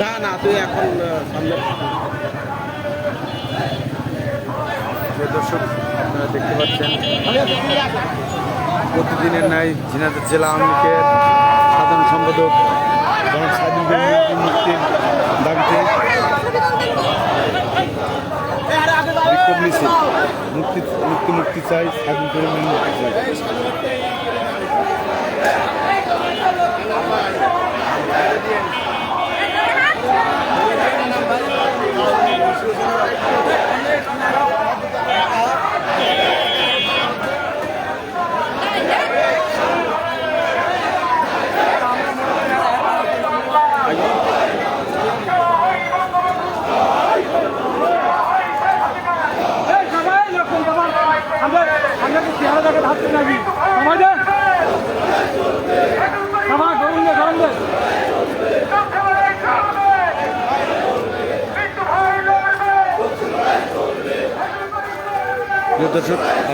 না না তুই এখন সামনে। দর্শক আপনারা দেখতে পাচ্ছেন প্রতিদিনের ন্যায় ঝিনাইদহ জেলা আওয়ামী লীগের সাধারণ সম্পাদক মুক্তির দাবিতে বিক্ষোভ মিছিল মুক্তি মুক্তি মুক্তি চাই স্বাধীন করিম মুক্তি চাই প্রিয়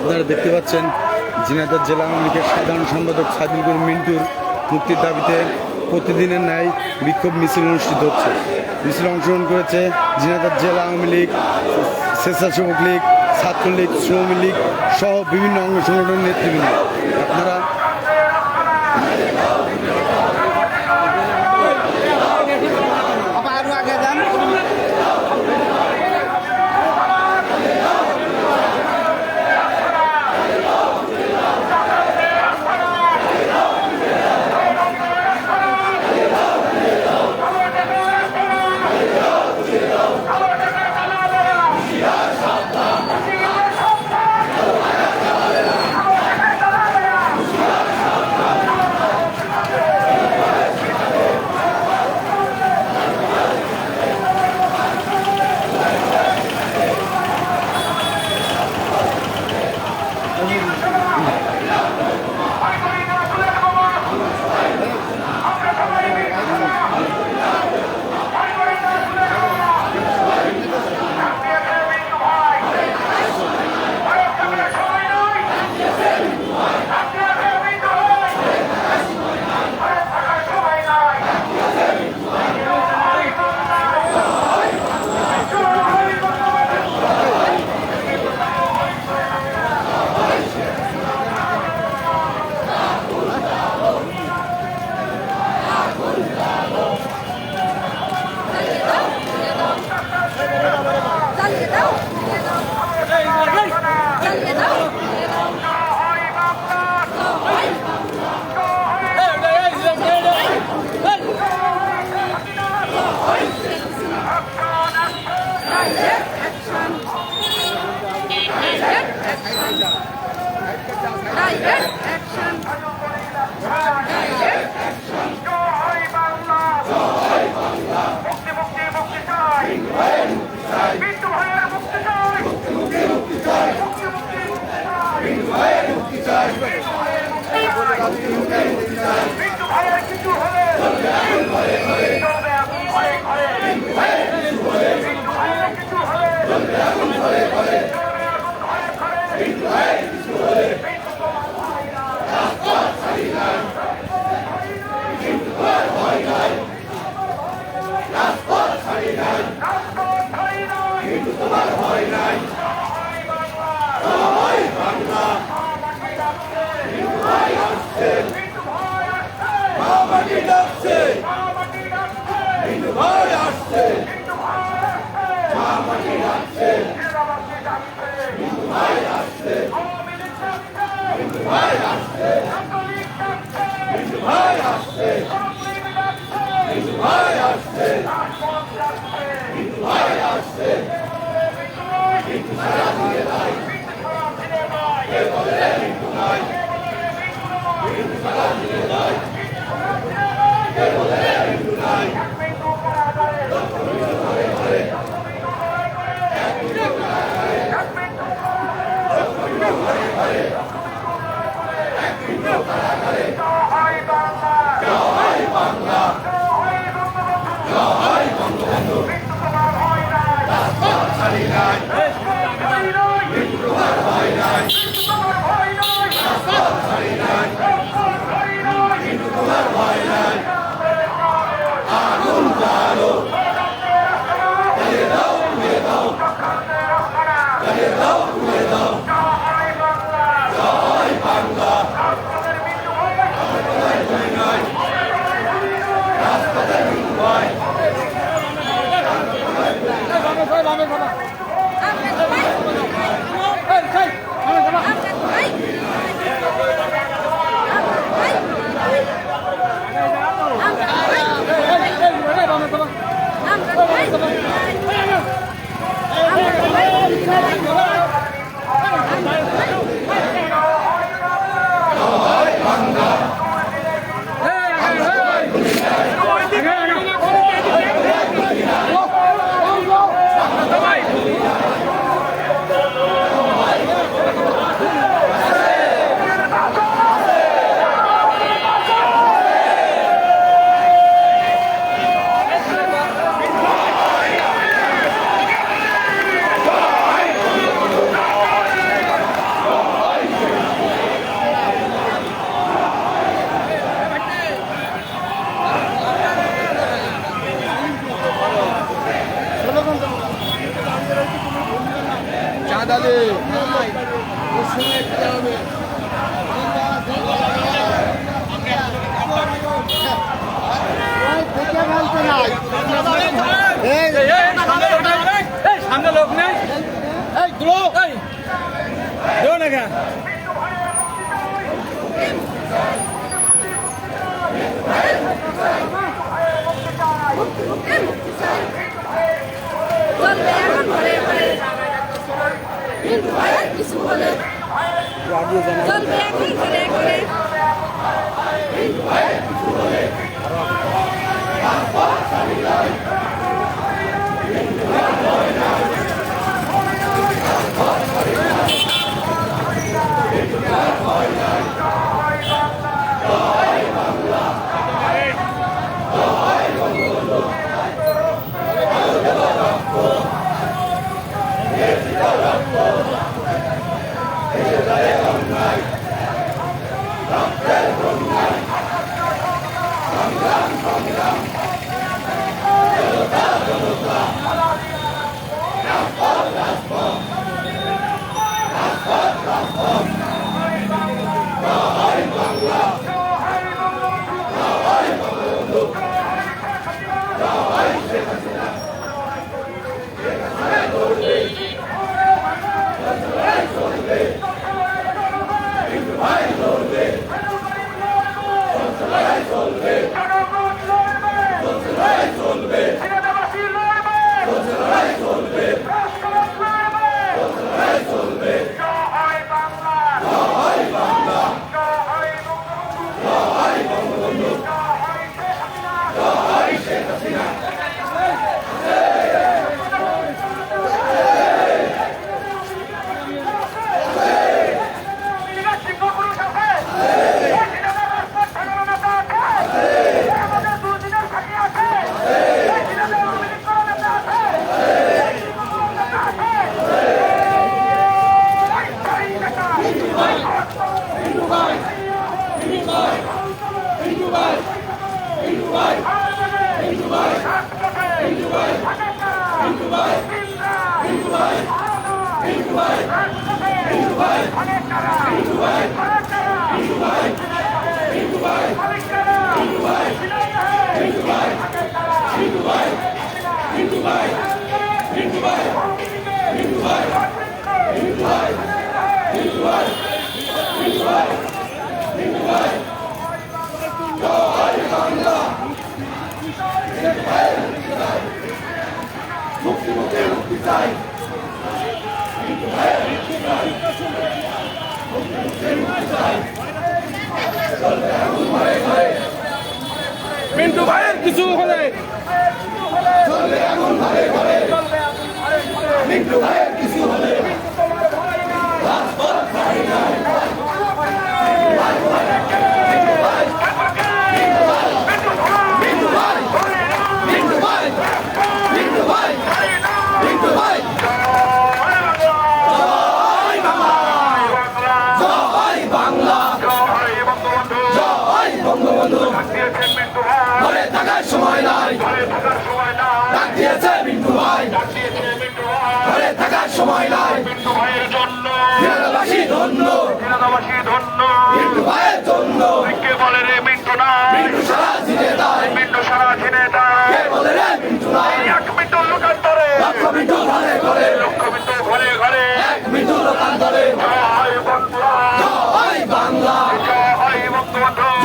আপনারা দেখতে পাচ্ছেন ঝিনাইদহ জেলা আওয়ামী লীগের সাধারণ সম্পাদক সাদিলগুর মিন্টুর মুক্তির দাবিতে প্রতিদিনের ন্যায় বিক্ষোভ মিছিল অনুষ্ঠিত হচ্ছে। মিছিল অংশগ্রহণ করেছে ঝিনাইদহ জেলা আওয়ামী লীগ, স্বেচ্ছাসেবক লীগ, ছাত্রলীগ শ্রমিক লীগ সহ বিভিন্ন অঙ্গ সংগঠনের নেতৃবৃন্দ। সামনে লোক নেই এই গুলো এই দেও না কেন চলবে এখন ঘরে ঘরে কিন্তু কিছু হলে চলবে ঘরে থাকার সময় নাই ডাক দিয়েছে মিন্টু ভাই ঘরে থাকার সময় নাই ফিরাদাবাসী ধন্য। মিন্টু ভাইয়ের জন্য। মিন্টু সারা জিনে দেয় কে বলে রে মিন্টু নাই লক্ষ মিন্টু ঘরে ঘরে। এক মিন্টু লোকান্তরে। জয় বাংলা।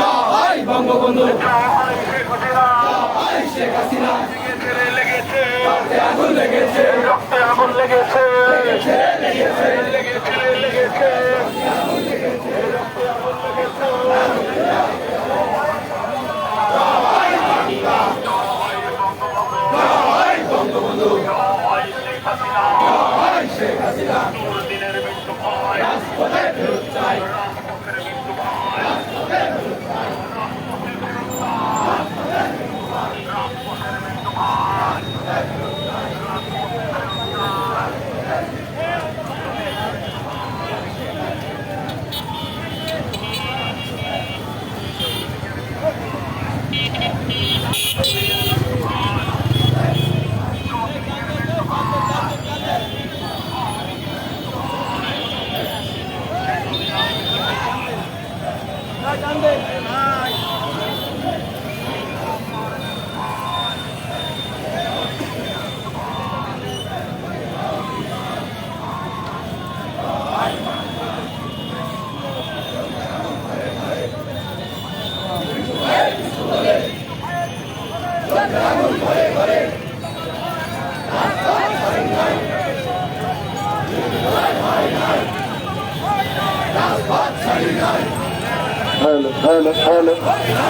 জয় বঙ্গবন্ধু। জয় শেখ হাসিনা। রক্তে আগুন লেগেছে রক্তে আগুন লেগেছে লেগেছে লেগেছে লেগেছে লেগেছে জয়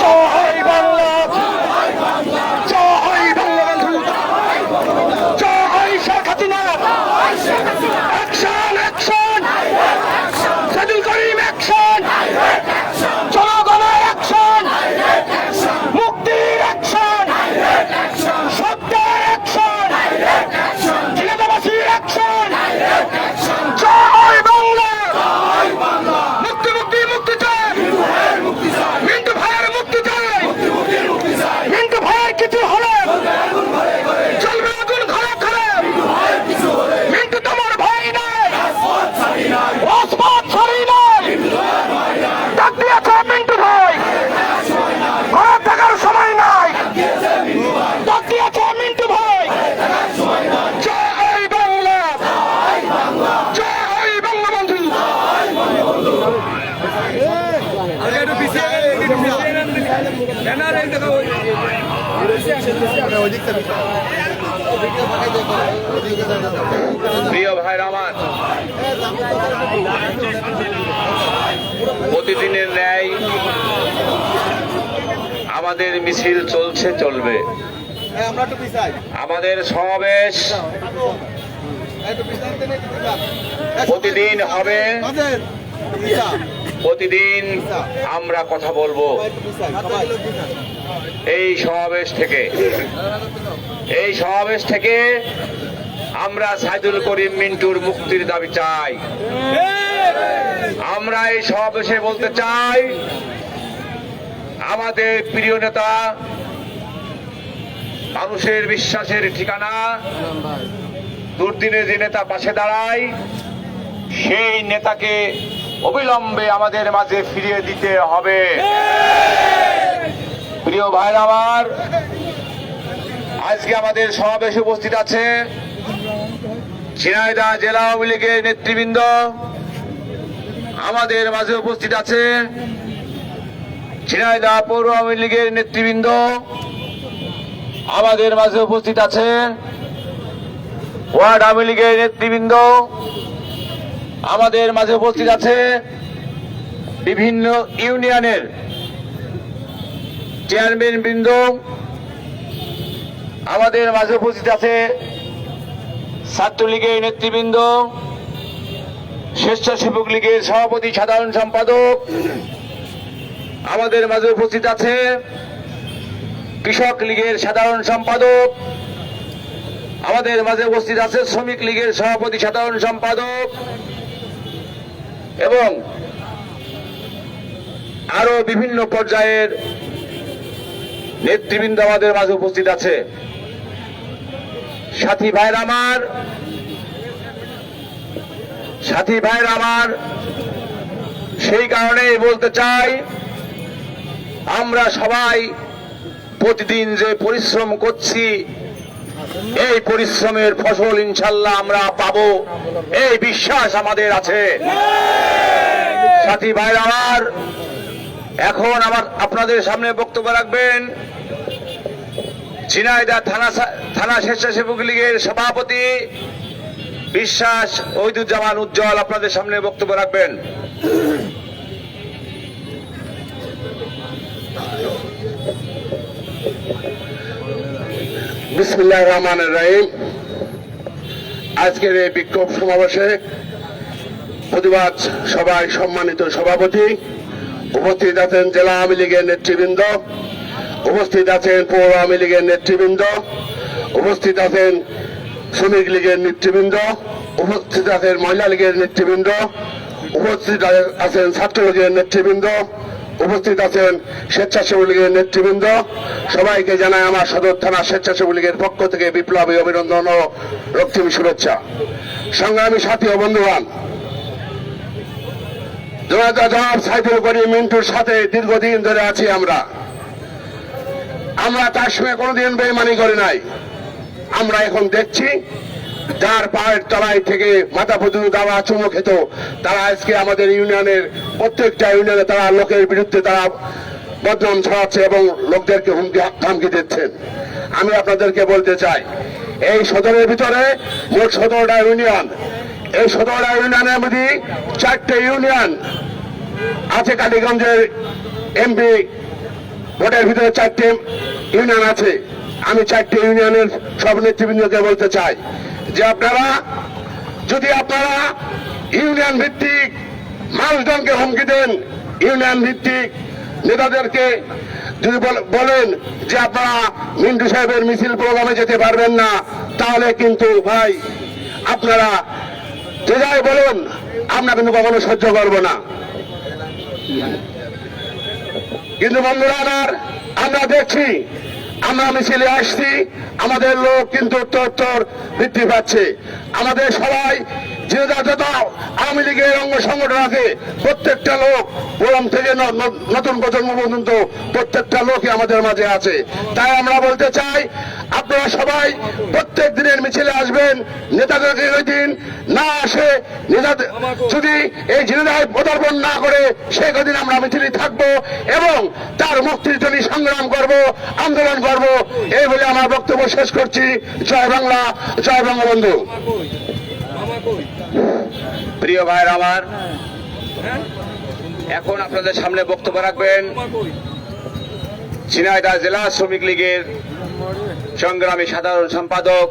জয় বাংলা জয় বঙ্গবন্ধু জয় Sheikh Hasina action action Sadul Karim action জনগণের অ্যাকশন মুক্তির অ্যাকশন সত্যের অ্যাকশন জিনেদাবাসীর অ্যাকশন জয় বাংলা মুক্তি মুক্তি মুক্তি চাই মিন্টু ভাইয়ের মুক্তি চাই মিন্টু ভাইয়ের কিছু হলে চলবে আগুন ঘরে ঘরে মিন্টু তোমার ভাই নাই রাজপথ ছাড়ি নাই ডাক দিয়েছে মিন্টু ভাই ঘরে থাকার সময় নাই ডাক দিয়েছে মিন্টু ভাই জয় বাংলা জয় বঙ্গবন্ধু প্রিয় ভাইরা আমার প্রতিদিনের ন্যায় আমাদের মিছিল চলছে চলবে। পিছাই আমাদের সমাবেশ পিছাইতে নেই প্রতিদিন হবে। প্রতিদিন আমরা কথা বলব। এই সমাবেশ থেকে। এই সমাবেশ থেকে আমরা সাইদুল করিম মিন্টুর মুক্তির দাবি চাই। আমরা এই সমাবেশে বলতে চাই আমাদের প্রিয় নেতা, মানুষের বিশ্বাসের ঠিকানা দুর্দিনে যে নেতা পাশে দাঁড়ায়, সেই নেতাকে অবিলম্বে আমাদের মাঝে ফিরিয়ে দিতে হবে। প্রিয় ভাইরা আমার, আজকে আমাদের সমাবেশে উপস্থিত আছে ঝিনাইদহ জেলা আওয়ামী লীগের নেতৃবৃন্দ। আমাদের মাঝে উপস্থিত আছে ঝিনাইদহ পৌর আওয়ামী লীগের নেতৃবৃন্দ আমাদের মাঝে উপস্থিত আছেন। ওয়ার্ড আওয়ামী লীগের নেতৃবৃন্দ আমাদের মাঝে উপস্থিত আছে বিভিন্ন ইউনিয়নের চেয়ারম্যান বৃন্দ। আমাদের মাঝে উপস্থিত আছে ছাত্রলীগের নেতৃবৃন্দ, স্বেচ্ছাসেবক লীগের সভাপতি, সাধারণ সম্পাদক আমাদের মাঝে উপস্থিত আছে কৃষক লীগের সাধারণ সম্পাদক। আমাদের মাঝে উপস্থিত আছে শ্রমিক লীগের সভাপতি, সাধারণ সম্পাদক। এবং আরও বিভিন্ন পর্যায়ের নেতৃবৃন্দ আমাদের মাঝে উপস্থিত আছে। সাথী ভাইর আমার, সাথী ভাইর আমার, সেই কারণে বলতে চাই আমরা সবাই প্রতিদিন যে পরিশ্রম করছি, এই পরিশ্রমের ফসল ইনশাল্লাহ আমরা পাব। এই বিশ্বাস আমাদের আছে। সাথী ভাইর আমার, এখন আমার আপনাদের সামনে বক্তব্য রাখবেন। ঝিনাইদা থানা থানা স্বেচ্ছাসেবক লীগের সভাপতি বিশ্বাস ঐদুজ্জামান উজ্জ্বল আপনাদের সামনে বক্তব্য রাখবেন। বিসমুল্লাহ রহমান রাহিম। আজকের এই বিক্ষোভ সমাবেশে প্রতিবাদ সভায় সম্মানিত সভাপতি উপস্থিত আছেন জেলা আওয়ামী লীগের নেতৃবৃন্দ, উপস্থিত আছেন পৌর আওয়ামী লীগের নেতৃবৃন্দ, উপস্থিত আছেন শ্রমিক লীগের নেতৃবৃন্দ, উপস্থিত আছেন মহিলা লীগের নেতৃবৃন্দ, উপস্থিত আছেন ছাত্রলীগের নেতৃবৃন্দ উপস্থিত আছেন স্বেচ্ছাসেবী লীগের নেতৃবৃন্দ। সবাইকে জানাই আমার সদর থানা স্বেচ্ছাসেবী লীগের পক্ষ থেকে বিপ্লবী অভিনন্দন ও রক্তিম শুভেচ্ছা। সংগ্রামী সাথী ও বন্ধুবান মিন্টুর সাথে দীর্ঘদিন ধরে আছি আমরা। আমরা তার সঙ্গে কোনোদিন বেইমানি করি নাই। আমরা এখন দেখছি যার পায়ের তলায় থেকে মাথা পুজো দাওয়া চুমো খেত, তারা আজকে আমাদের ইউনিয়নের, প্রত্যেকটা ইউনিয়নে তারা লোকের বিরুদ্ধে তারা বদনাম ছড়াচ্ছে এবং লোকদেরকে হুমকি, ধামকি দিচ্ছেন। আমি আপনাদেরকে বলতে চাই, এই সদরের ভিতরে মোট সতেরোটা ইউনিয়ন। এই সতেরোটা ইউনিয়নের মধ্যে চারটে ইউনিয়ন আছে কালীগঞ্জের এমপি, ভোটের ভিতরে চারটে ইউনিয়ন আছে। আমি চারটে ইউনিয়নের সব নেতৃবৃন্দকে বলতে চাই যে আপনারা, যদি আপনারা ইউনিয়ন ভিত্তিক মানুষজনকে হুমকি দেন, ইউনিয়ন ভিত্তিক নেতাদেরকে যদি বলেন যে আপনারা মিন্টু সাহেবের মিছিল প্রোগ্রামে যেতে পারবেন না, তাহলে কিন্তু ভাই আপনারা যে যাই বলুন, আমরা কিন্তু কখনো সহ্য করব না। কিন্তু বন্ধুরা আমার, আমরা দেখছি আমরা মিছিলে আসছি আমাদের লোক কিন্তু উত্তর উত্তর বৃদ্ধি পাচ্ছে। আমাদের সবাই যে যত আওয়ামী লীগের অঙ্গ সংগঠন আছে প্রত্যেকটা লোক পুরম থেকে নতুন প্রজন্ম পর্যন্ত প্রত্যেকটা লোকই আমাদের মাঝে আছে। তাই আমরা বলতে চাই, আপনারা সবাই প্রত্যেক দিনের মিছিলে আসবেন নেতাদেরকে ওই দিন না আসে নেতাদের যদি এই জিনেদায় পদার্পণ না করে, সে কদিন আমরা মিছিলে থাকব এবং তার মুক্তির জন্য সংগ্রাম করব, আন্দোলন করব। এই বলে আমার বক্তব্য শেষ করছি। জয় বাংলা, জয় বঙ্গবন্ধু। প্রিয় ভাইয়ের আমার, এখন আপনাদের সামনে বক্তব্য রাখবেন ঝিনাইদহ জেলা শ্রমিক লীগের সংগ্রামী সাধারণ সম্পাদক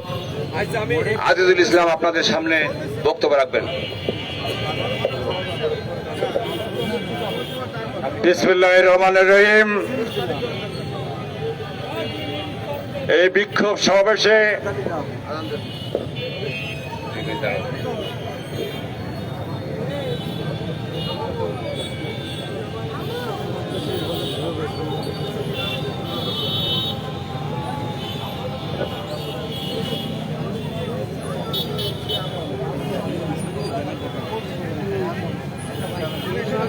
আজিজুল ইসলাম আপনাদের সামনে বক্তব্য রাখবেন। রহমান রহিম। এই বিক্ষোভ সমাবেশে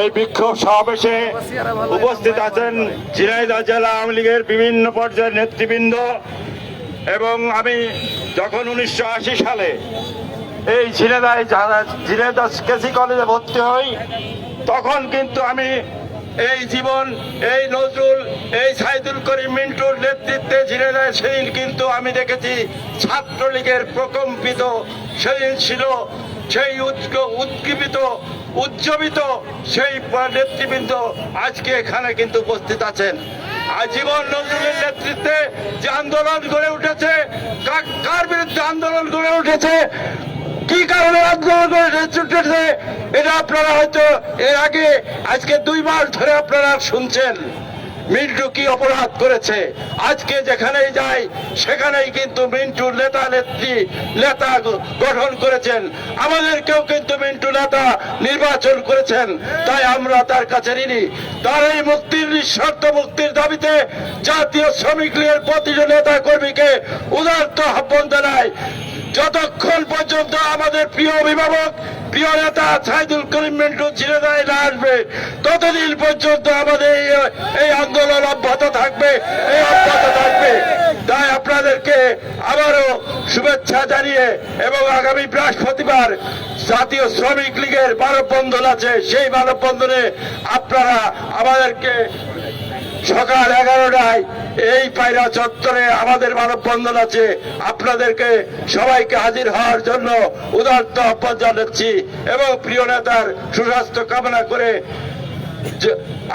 এই বিক্ষোভ সমাবেশে উপস্থিত আছেন ঝিনাইদহ জেলা আওয়ামী লীগের বিভিন্ন পর্যায়ের নেতৃবৃন্দ এবং আমি যখন উনিশশো আশি সালে এই ঝিনাইদায় যারা ঝিনাইদহ কেসি কলেজে ভর্তি হই, তখন কিন্তু আমি এই জীবন, এই নজরুল, এই সাইদুল করিম মিন্টুর নেতৃত্বে ঝিনাইদহ সেদিন কিন্তু আমি দেখেছি ছাত্রলীগের প্রকম্পিত, সেদিন ছিল সেই উৎকীপিত উজ্জীবিত সেই নেতৃবৃন্দ আজকে এখানে কিন্তু উপস্থিত আছেন। আজীবন নজরুলের নেতৃত্বে যে আন্দোলন গড়ে উঠেছে কার বিরুদ্ধে আন্দোলন গড়ে উঠেছে, কি কারণে আন্দোলন উঠেছে, এটা আপনারা হয়তো এর আগে আজকে দুই মাস ধরে আপনারা শুনছেন। মিন্টু কি অপরাধ করেছে? আজকে যেখানেই যাই সেখানেই কিন্তু মিন্টুর নেতা, নেত্রী, নেতা গঠন করেছেন। আমাদেরকেও কিন্তু মিন্টু নেতা নির্বাচন করেছেন। তাই আমরা তার কাছে ঋণী। তার এই মুক্তির নিঃশর্ত মুক্তির দাবিতে জাতীয় শ্রমিক লীগের প্রতিটি নেতা কর্মীকে উদার্ত আহ্বান জানায় যতক্ষণ পর্যন্ত আমাদের প্রিয় অভিভাবক, প্রিয় নেতা সাইদুল করিম মিন্টু ঝিনাইদহে না আসবে, ততদিন পর্যন্ত আমাদের এই আন্দোলন অব্যাহত থাকবে, এই অব্যাহত থাকবে। তাই আপনাদেরকে আবারও শুভেচ্ছা জানিয়ে এবং আগামী বৃহস্পতিবার জাতীয় শ্রমিক লীগের মানববন্ধন আছে। সেই মানববন্ধনে আপনারা আমাদেরকে সকাল এগারোটায় এই পায়রা চত্বরে আমাদের মানববন্ধন আছে। আপনাদেরকে সবাইকে হাজির হওয়ার জন্য উদার্ত আহ্বান জানাচ্ছি এবং প্রিয় নেতার সুস্বাস্থ্য কামনা করে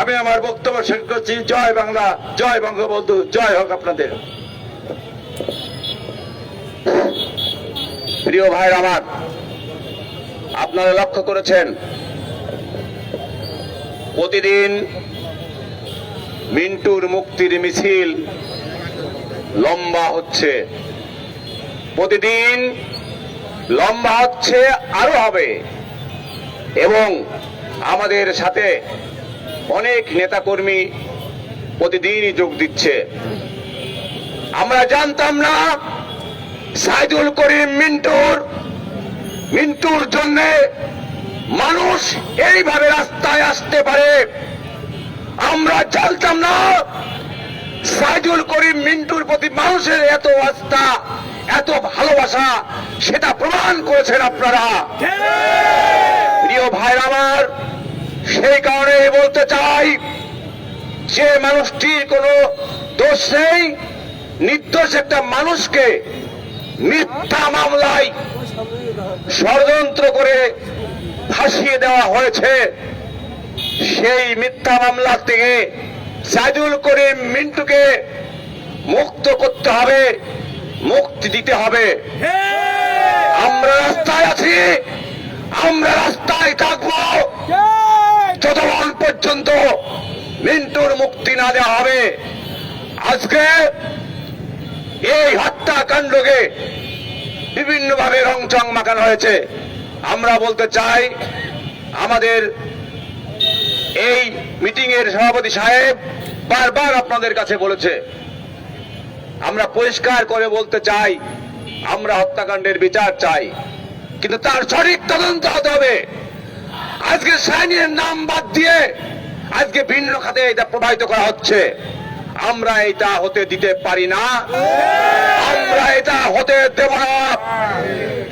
আমি আমার বক্তব্য শেষ করছি। জয় বাংলা, জয় বঙ্গবন্ধু, জয় হোক আপনাদের। প্রিয় ভাইর আমার, আপনারা লক্ষ্য করেছেন, প্রতিদিন মিন্টুর মুক্তির মিছিল লম্বা হচ্ছে। প্রতিদিন লম্বা হচ্ছে, আরও হবে। এবং আমাদের সাথে অনেক নেতাকর্মী প্রতিদিনই যোগ দিচ্ছে। আমরা জানতাম না সাইদুল করিম মিন্টুর মিন্টুর জন্য মানুষ এইভাবে রাস্তায় আসতে পারে। আমরা জানতাম না সাইদুল করিম মিন্টুর প্রতি মানুষের এত আস্থা, এত ভালোবাসা, সেটা প্রমাণ করেছেন আপনারা। প্রিয় ভাইরা আমার, সেই কারণে বলতে চাই যে মানুষটির কোনো দোষ নেই, নির্দোষ একটা মানুষকে মিথ্যা মামলায় ষড়যন্ত্র করে ফাঁসিয়ে দেওয়া হয়েছে। সেই মিথ্যা মামলা থেকে সাইদুল করিম মিন্টুকে মুক্ত করতে হবে, মুক্তি দিতে হবে। আমরা রাস্তায় আছি, আমরা রাস্তায় থাকব। যতক্ষণ পর্যন্ত মিন্টুর মুক্তি না দেওয়া হবে, আজকে এই হত্যাকাণ্ডকে বিভিন্নভাবে রংচং মাখানো হয়েছে। আমরা বলতে চাই, আমাদের এই মিটিং এর সভাপতি সাহেব বারবার আপনাদের কাছে বলেছে, আমরা পরিষ্কার করে বলতে চাই, আমরা হত্যাকাণ্ডের বিচার চাই, কিন্তু তার সঠিক তদন্ত হতে হবে। আজকে সাইনের নাম বাদ দিয়ে আজকে ভিন্ন খাতে এটা প্রবাহিত করা হচ্ছে। আমরা এটা হতে দিতে পারি না। আমরা এটা হতে দেব না।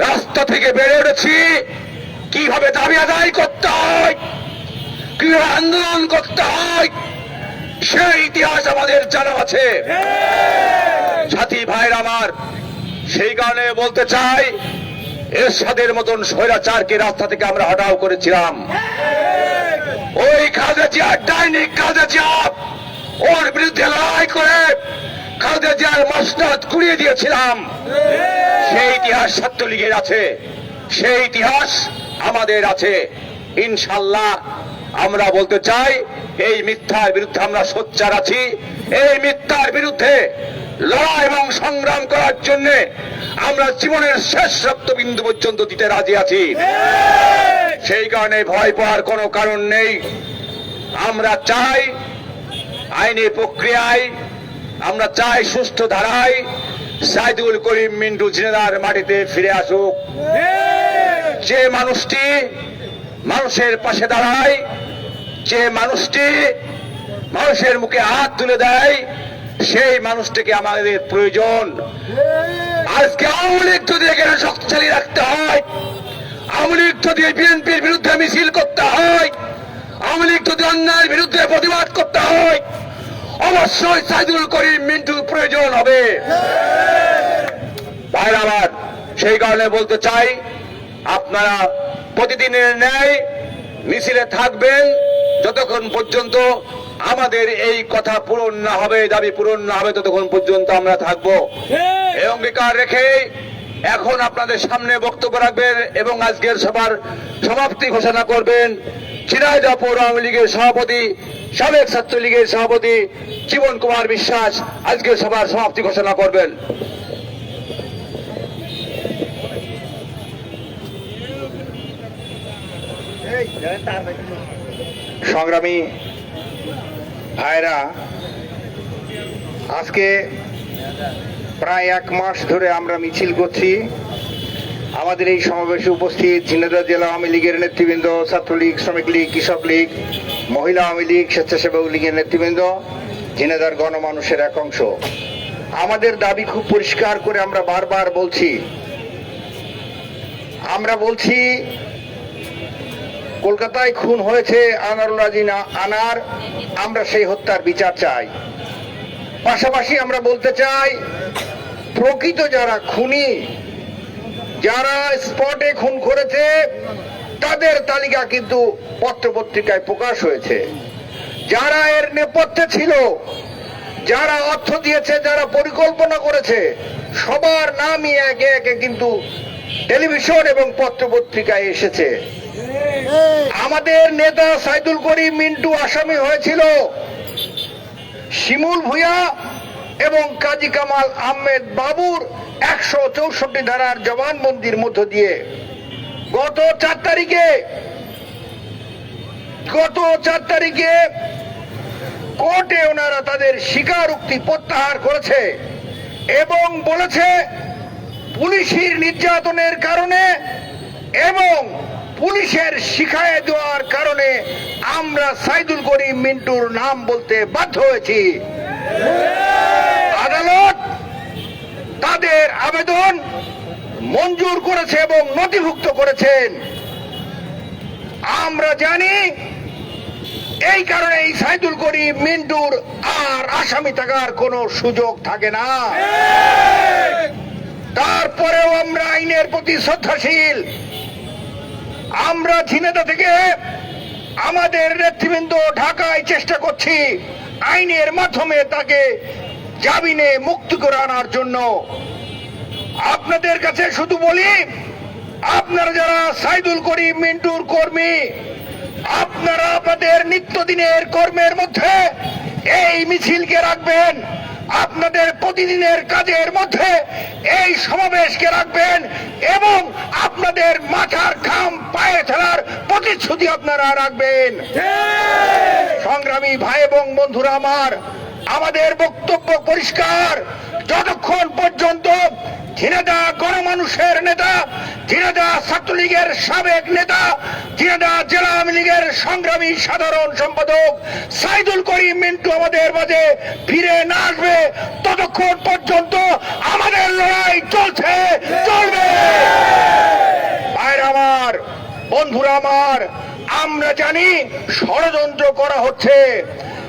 রাস্তা থেকে বেড়ে উঠেছি। কীভাবে দাবি আদায় করতে হয়? কীভাবে আন্দোলন করতে হয়। সেই ইতিহাস আমাদের জানা আছে। সাথী ভাইর আমার, সেই কারণে বলতে চাই, এরশাদের মতন স্বৈরাচারকে রাস্তা থেকে আমরা হটাও করেছিলাম। ওই খালেদা জিয়ার ডাইনিক খালেদা জিয়া ওর বিরুদ্ধে লড়াই করে খালেদা জিয়ার মসনদ কুড়িয়ে দিয়েছিলাম। সেই ইতিহাস ছাত্রলীগের আছে, সেই ইতিহাস আমাদের আছে। ইনশাল্লাহ আমরা বলতে চাই, এই মিথ্যার বিরুদ্ধে আমরা সোচ্চার আছি। এই মিথ্যার বিরুদ্ধে লড়াই এবং সংগ্রাম করার জন্য আমরা জীবনের শেষ রক্তবিন্দু পর্যন্ত দিতে রাজি আছি। সেই কারণে ভয় পাওয়ার কোনো কারণ নেই। আমরা চাই আইনি প্রক্রিয়ায়, আমরা চাই সুস্থ ধারায় সাইদুল করিম মিন্টু ঝিনেদার মাটিতে ফিরে আসুক। যে মানুষটি মানুষের পাশে দাঁড়ায় যে মানুষটি মানুষের মুখে হাত তুলে দেয়, সেই মানুষটিকে আমাদের প্রয়োজন। আজকে আওয়ামী লীগ যদি এখানে শক্তিশালী রাখতে হয়, আওয়ামী লীগ যদি বিএনপির বিরুদ্ধে মিছিল করতে হয়, আওয়ামী লীগ যদি অন্যায়ের বিরুদ্ধে প্রতিবাদ করতে হয়, অবশ্যই সাইদুল করিম মিন্টুর প্রয়োজন হবে। ভাইর আমার সেই কারণে বলতে চাই, আপনারা প্রতিদিনের ন্যায় মিছিলে থাকবেন যতক্ষণ পর্যন্ত আমাদের এই কথা পূরণ না হবে দাবি পূরণ না হবে ততক্ষণ পর্যন্ত আমরা থাকব। এই অঙ্গীকার রেখে এখন আপনাদের সামনে বক্তব্য রাখবেন এবং আজকের সভার সমাপ্তি ঘোষণা করবেন ঝিনাইদহ পৌর আওয়ামী লীগের সভাপতি সাবেক ছাত্রলীগের সভাপতি জীবন কুমার বিশ্বাস আজকের সভার সমাপ্তি ঘোষণা করবেন। সংগ্রামী ভাইরা, আজকে প্রায় এক মাস ধরে আমরা মিছিল করছি। আমাদের এই সমাবেশে উপস্থিত ঝিনাইদহ জেলা আওয়ামী লীগের নেতৃবৃন্দ, ছাত্রলীগ, শ্রমিক লীগ, কৃষক লীগ, মহিলা আওয়ামী লীগ, স্বেচ্ছাসেবক লীগের নেতৃবৃন্দ ঝিনাইদহর গণমানুষের এক অংশ। আমাদের দাবি খুব পরিষ্কার করে আমরা বারবার বলছি। আমরা বলছি কলকাতায় খুন হয়েছে আনারুল আজিনা। আনার, আমরা সেই হত্যার বিচার চাই। পাশাপাশি আমরা বলতে চাই, প্রকৃত যারা খুনি, যারা স্পটে খুন করেছে, তাদের তালিকা কিন্তু পত্রপত্রিকায় প্রকাশ হয়েছে। যারা এর নেপথ্যে ছিল, যারা অর্থ দিয়েছে, যারা পরিকল্পনা করেছে, সবার নামই একে একে কিন্তু টেলিভিশন এবং পত্রপত্রিকায় এসেছে। আমাদের নেতা সাইদুল করিম মিন্টু আসামি হয়েছিল শিমুল ভুঁইয়া এবং কাজী কামাল আহমেদ বাবুর একশো চৌষট্টি ধারার জবানবন্দির মধ্য দিয়ে। গত চার তারিখে, গত চার তারিখে কোর্টে ওনারা তাদের স্বীকারোক্তি প্রত্যাহার করেছে এবং বলেছে পুলিশের নির্যাতনের কারণে এবং পুলিশের শিখায় দেওয়ার কারণে আমরা সাইদুল করিম মিন্টুর নাম বলতে বাধ্য হয়েছি। আদালত তাদের আবেদন মঞ্জুর করেছে এবং নথিভুক্ত করেছেন। আমরা জানি এই কারণে এই সাইদুল করিম মিন্টুর আর আসামি থাকার কোনো সুযোগ থাকে না। তারপরেও আমরা আইনের প্রতি শ্রদ্ধাশীল। আমরা ঝিনেদা থেকে আমাদের নেতৃবৃন্দ ঢাকায় চেষ্টা করছি আইনের মাধ্যমে তাকে জামিনে মুক্তি করে আনার জন্য। আপনাদের কাছে শুধু বলি, আপনারা যারা সাইদুল করিম মিন্টুর কর্মী, আপনারা আপনাদের নিত্যদিনের কর্মের মধ্যে এই মিছিলকে রাখবেন। আপনাদের প্রতিদিনের কাজের মধ্যে এই সমাবেশকে রাখবেন এবং আপনাদের মাথার ঘাম পায়ে ফেলার প্রতিশ্রুতি আপনারা রাখবেন। সংগ্রামী ভাই এবং বন্ধুরা আমার আমাদের বক্তব্য পরিষ্কার। যতক্ষণ পর্যন্ত ঝিনেদা গণমানুষের নেতা ঝিনেদা ছাত্রলীগের সাবেক নেতা ঝিনেদা জেলা আওয়ামী লীগের সংগ্রামী সাধারণ সম্পাদক সাইদুল করিম মিন্টু আমাদের মাঝে ফিরে না আসবে, ততক্ষণ পর্যন্ত আমাদের লড়াই চলছে, চলবে। ভাইরা আমার, বন্ধুরা আমার, আমরা জানি ষড়যন্ত্র করা হচ্ছে।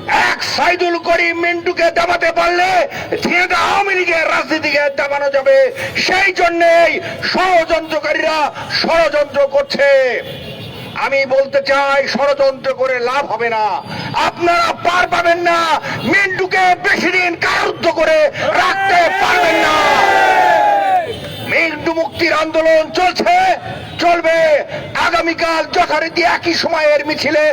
এক সাইদুল করিম মিন্টুকে দাবাতে পারলে আওয়ামী লীগের রাজনীতিকে দাবানো যাবে। সেই জন্যেই ষড়যন্ত্রকারীরা ষড়যন্ত্র করছে। আমি বলতে চাই, ষড়যন্ত্র করে লাভ হবে না। আপনারা পার পাবেন না। মিন্টুকে বেশি দিন কারুদ্ধ করে রাখতে পারবেন না। মিন্টু মুক্তির আন্দোলন চলছে। চলবে। আগামীকাল যথারীতি একই সময়ের মিছিলে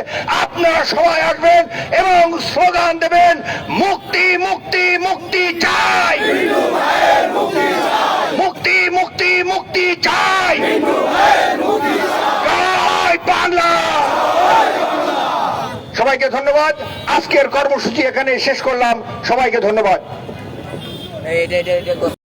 আপনারা সবাই আসবেন এবং স্লোগান দেবেন, মুক্তি মুক্তি মুক্তি চাই। মুক্তি মুক্তি মুক্তি চাই। সবাইকে ধন্যবাদ। আজকের কর্মসূচি এখানে শেষ করলাম। সবাইকে ধন্যবাদ।